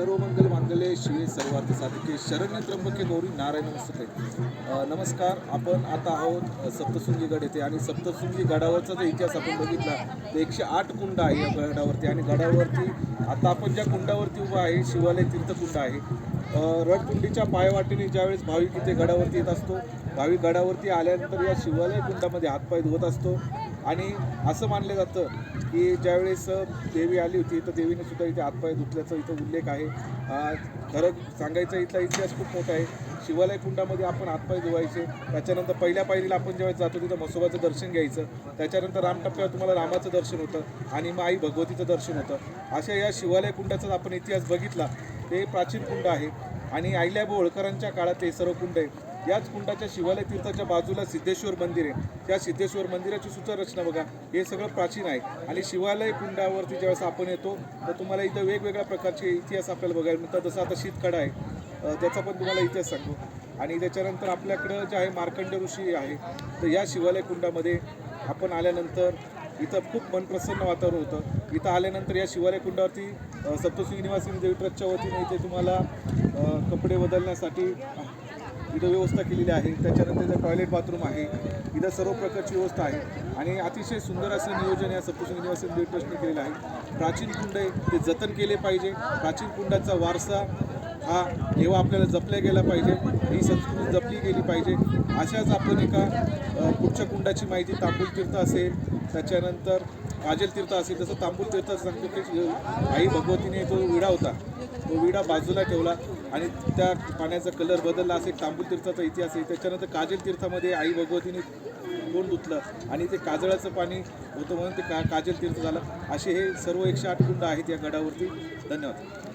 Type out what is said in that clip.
सर्व मंगल मांगल्ये शिवे सर्वार्थ साधिके शरण्य त्र्यंबके गौरी नारायण नमस्ते. नमस्कार. आपण आता आहोत अ, सप्तशृंगी गड येथे आणि सप्तशृंगी गडावरचा जो इतिहास आपण बघितला तर एकशे आठ कुंड आहे या गडावरती आणि गडावरती आता आपण ज्या कुंडावरती उभा आहे शिवालय तीर्थकुंड आहे. रडकुंडीच्या पायवाटेने ज्यावेळेस भाविक इथे गडावरती येत असतो भाविक गडावरती आल्यानंतर या शिवालय कुंडामध्ये हातपाय धुवत असतो. आणि असं मानलं जातं की ज्यावेळेस देवी आली होती तर देवीने सुद्धा इथे हातपाय धुतल्याचा इथं उल्लेख आहे. खरं सांगायचा इथला इतिहास खूप मोठा आहे. शिवालय कुंडामध्ये आपण हातपाय धुवायचे. त्याच्यानंतर पहिल्या पायरीला आपण ज्यावेळेस जातो तिथं म्हसोबाचं दर्शन घ्यायचं. त्याच्यानंतर रामटप्प्यावर तुम्हाला रामाचं दर्शन होतं आणि मग आई भगवतीचं दर्शन होतं. अशा या शिवालय कुंडाचा आपण इतिहास बघितला. ते प्राचीन कुंड आहे. आणि आईल्या होळकरांच्या काळात हे सर्व कुंड आहे. याच कुंडाच्या शिवालय तीर्थाच्या बाजूला सिद्धेश्वर मंदिर आहे. त्या सिद्धेश्वर मंदिराची सुद्धा रचना बघा. हे सगळं प्राचीन आहे. आणि शिवालय कुंडावरती ज्यावेळेस आपण येतो तर तुम्हाला इथं वेगवेगळ्या प्रकारचे इतिहास आपल्याला बघायला मिळतात. जसं आता शीतकडा आहे. त्याचा पण तुम्हाला इतिहास सांगतो आणि त्याच्यानंतर आपल्याकडं जे आहे मार्कंड ऋषी आहे. तर या शिवालय कुंडामध्ये आपण आल्यानंतर इथं खूप मनप्रसन्न वातावरण होतं. इथं आल्यानंतर या शिवालय कुंडावरती अ, सप्तशृंगी निवासी देवी ट्रस्टच्या वतीने इथे तुम्हाला कपडे बदलण्यासाठी इथं व्यवस्था केलेली आहे. त्याच्यानंतर इथं टॉयलेट बाथरूम आहे. इथं सर्व प्रकारची व्यवस्था आहे. आणि अतिशय सुंदर असं नियोजन या सप्तशृंगी निवासी देवी ट्रस्टने केलेलं आहे. प्राचीन कुंड आहे. ते जतन केले पाहिजे. प्राचीन कुंडाचा वारसा हा जेव्हा आपल्याला जपल्या गेला पाहिजे. ही संस्कृती जपली गेली पाहिजे. अशाच आपण एका पुढच्या कुंडाची माहिती तांबूल तीर्थ असेल त्याच्यानंतर काजल तीर्थ असेल जसं तांबूल तीर्थ सांगतो की आई भगवतीने तो विडा होता तो विडा बाजूला ठेवला. आणि त्या पाण्याचा कलर बदलला असेल तांबूल तीर्थाचा इतिहास आहे. त्याच्यानंतर काजल तीर्थामध्ये आई भगवतीने तोंड धुतलं आणि ते काजळाचं पाणी होतं म्हणून ते का काजल तीर्थ झालं. असे हे सर्व एकशे आठ कुंड आहेत या गडावरती. धन्यवाद.